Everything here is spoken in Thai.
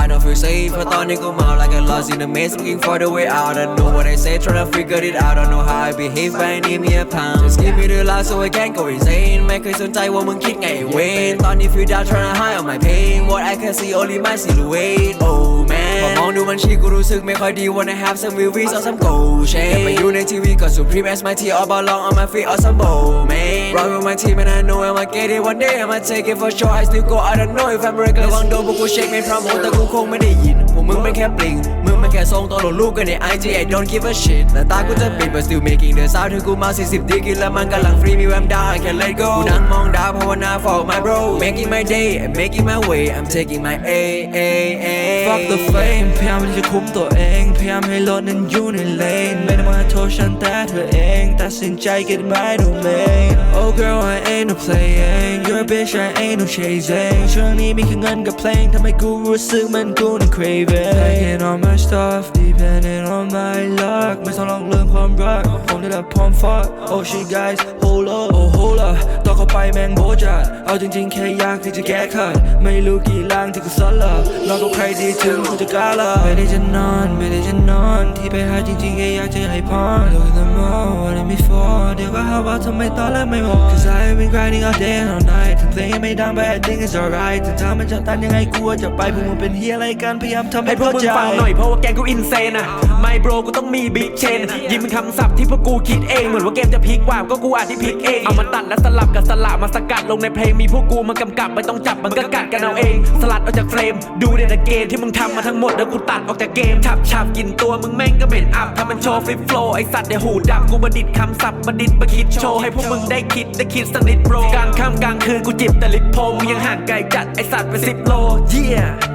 I don't feel safe เพราะตอนนี้กูเมา like I lost in the maze looking for the way out I know what I say trying to figure it out I know how I behave but I need me a pound just give me the love so I can't go insane ไม่เคยสนใจว่ามึงคิดไงเวนตอนนี้ feel down trying to hide on my pain what I can see only my silhouette oh วันชีกูรู้สึกไม่ค่อยดี wanna have some movies or some gold chain มาอยู่ในทีวีก็ supreme as my tea all belong on my feet or some bold man Run with my team and I know I'ma get it one day I'ma take it for sure I still go I don't know if I'm reckless ระวังโดนพวกกูเช็คไม่พร้อมโแต่กูคงไม่ได้ยินพวกมึงเป็นแค่ปลิงมึง แค่ทรงตัวหลลูกกันใน IG I don't give a shit หน้าตากูจะปิด but still making the sound ถึงกูมา 40 ดีกินแล้วมันกำลังฟรีมีแวมดาว I can let go กูนั่งมองดาวภาวนา for my bro making my day I'm making my way I'm taking my A A A Fuck the fame พยายามที่จะคุมตัวเองพยายามให้รถนั้นอยู่ในเลนไม่ได้มาโทษฉันแต่เธอเองตัดสินใจ get my domain Oh girl I ain't no playing You're a bitch I ain't no chasing ช่วงนี้มีแค่เงินกับเพลงทำให้กูรู้สึกมันกูนั้น craving Taking all my stuff depending on my luck ไม่ต้องลองเรื่องความรักผมได้รับพร้อม fuck Oh shit guys hold up oh hold up ต่อเข้าไปแม่งโบจัดเอาจริงๆแค่อยากที่จะแก้ไขไม่รู้กี่ล่างที่กูซ่อนละนอนกับใครดีถึงกูจะกล้าละไม่ได้จะนอนไม่ได้จะนอนที่ไปหาจริงๆแค่อยากจะให้พร Look at them all what am I for เดี๋ยวก็หาว่าทำไมตอนแรกไม่บอก Cause I've been grinding all day and all night ถึงเพลงไม่ดัง but I think it's alright ถึงทางมันจะตันยังไงกูว่าจะไปพวกมึงเป็นเฮียอะไรกันพยายามทำให้ให้พวกเข้ามึงใจ ฟังหน่อยเพราะว่าแกงกูอินเซนอะไม่โบรกูต้องมีบิ๊กเชนยิ้มเป็นคำศัพท์ที่พวกกูคิดเอง เหมือนว่าเกมจะพลิกว่าก็กูอาจที่พลิกเอง เอามาตัดและสลับกับสละมาสกัดลงในเพลงมีพวกกูมากำกับไม่ต้องจับมันก็กัดกันเอาเอง สลัดออกจากเฟรม ดูเดนเกมที่มึงทำมาทั้งหมดแล้วกูตัดออกจากเกมฉับฉับกินตัวมึงแม่งก็เหม็นอับทำมันโชว์ฟลิปโฟลไอสัตว์เดี๋ยวหูดับกูมาดิดคำศัพท์มาดิดมาคิดโชว์ให้พวกมึงได้คิดได้คิดสักนิดโบรกลางค่ำกลางคืนกูจิบแต่ลิปโพมึงยังห่างไกลจัดไอสัตว์ไปสิบโล yeah